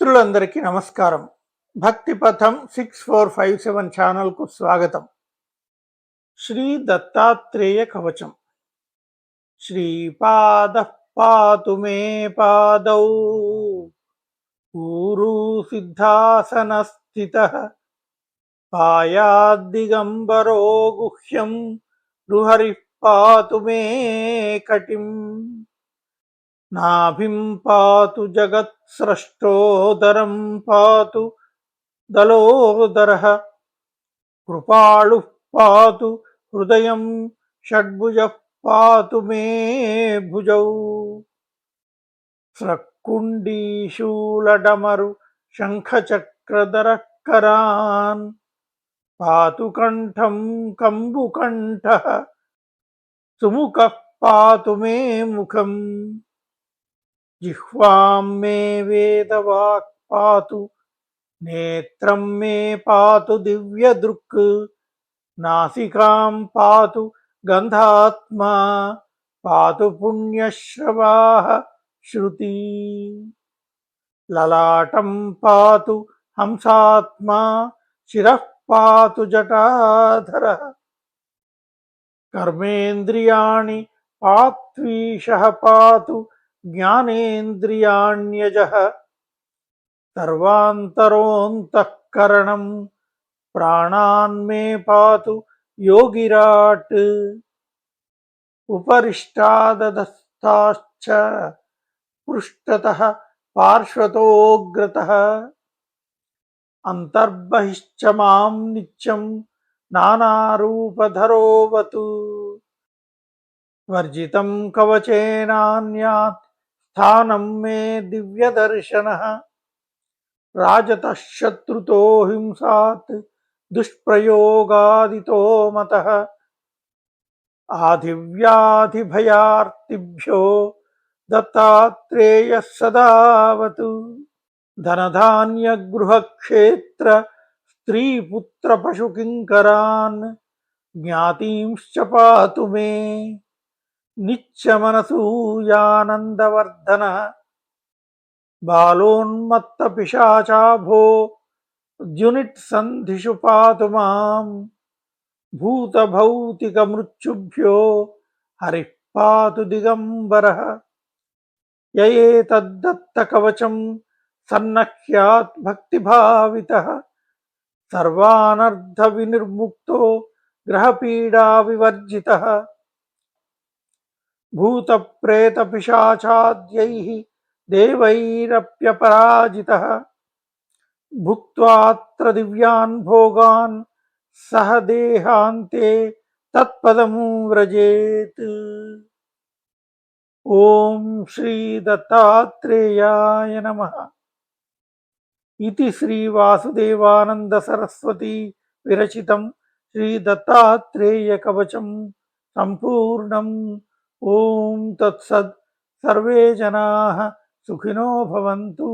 మిత్రులందరికీ నమస్కారం. భక్తి పథం సిక్స్ ఫోర్ ఫైవ్ సెవెన్ ఛానల్కు స్వాగతం. శ్రీ దత్తాత్రేయ కవచం. శ్రీపాద పాతు మే పాదౌ. ఊరు సిద్ధాసన స్థిత. పాయాద్దిగంబరో గుహ్యం. రుహరి పాతు మే కటిం. నాభిం పాతు జగత్స్రష్టోదరం పాతు దలోదర కృపాళు పాతు హృదయం షడ్భుజ పాతు మే భుజౌ. స్రక్కుండీశూలడమరు శంఖచక్రధరకరాన్. పాతు కంఠం కంబుకంఠ. సుముఖ పాతు మే ముఖం. जिह्वां मे वेदवाक् पातु नेत्रं मे पातु दिव्यदृक् नासिकां पातु गन्धात्मा पातु पुण्यश्रवाः श्रुती ललाटं पातु हंसात्मा शिरः पातु जटाधरः कर्मेन्द्रियाणि पात्वीशः पातु జ్ఞానేంద్రియాణ్యజ సర్వాంతరోంతఃకరణం ప్రాణాన్మే పాతు యోగిరాట్ ఉపరిష్టాదస్తాశ్చ పృష్టతః పార్శ్వతోగ్రత అంతర్బహిశ్చ మాం నిత్యం నానారూపధరోవతు వర్జితం కవచేనాన్యాత్ स्थानं मे दिव्यदर्शनः। राजतः शत्रुतो हिंसात्, दुष्प्रयोगादितो मतः। आधिव्याधिभयार्तिभ्यो दत्तात्रेयः सदावतु। धनधान्यगृहक्षेत्र, स्त्रीपुत्रपशुकिङ्करान् ज्ञातींश्च पातु मे। నిత్యమనసూయానందవర్ధన బాలోన్మత్త పిశాచాభో ద్యునిట్ సంధిషు పాతు మాం భూతభౌతిక మృత్యుభ్యో హరి పాతు దిగంబర యయేతద్దత్త కవచం సన్నహ్యాత్ భక్తిభావిత సర్వానర్థ వినిర్ముక్తో గ్రహపీడా వివర్జిత భూతప్రేతపిశాచాద్యై దేవైరప్యపరాజిత భుక్త్వాత్ర దివ్యాన్ భోగాన్ సహ దేహాంతే తత్పదము వ్రజేత్ ఓం శ్రీ దత్తాత్రేయాయ నమ ఇది శ్రీ వాసుదేవానంద సరస్వతి విరచితం శ్రీ దత్తాత్రేయ కవచం సంపూర్ణం ओम तत्सद सर्वे जनाः सुखिनो भवन्तु।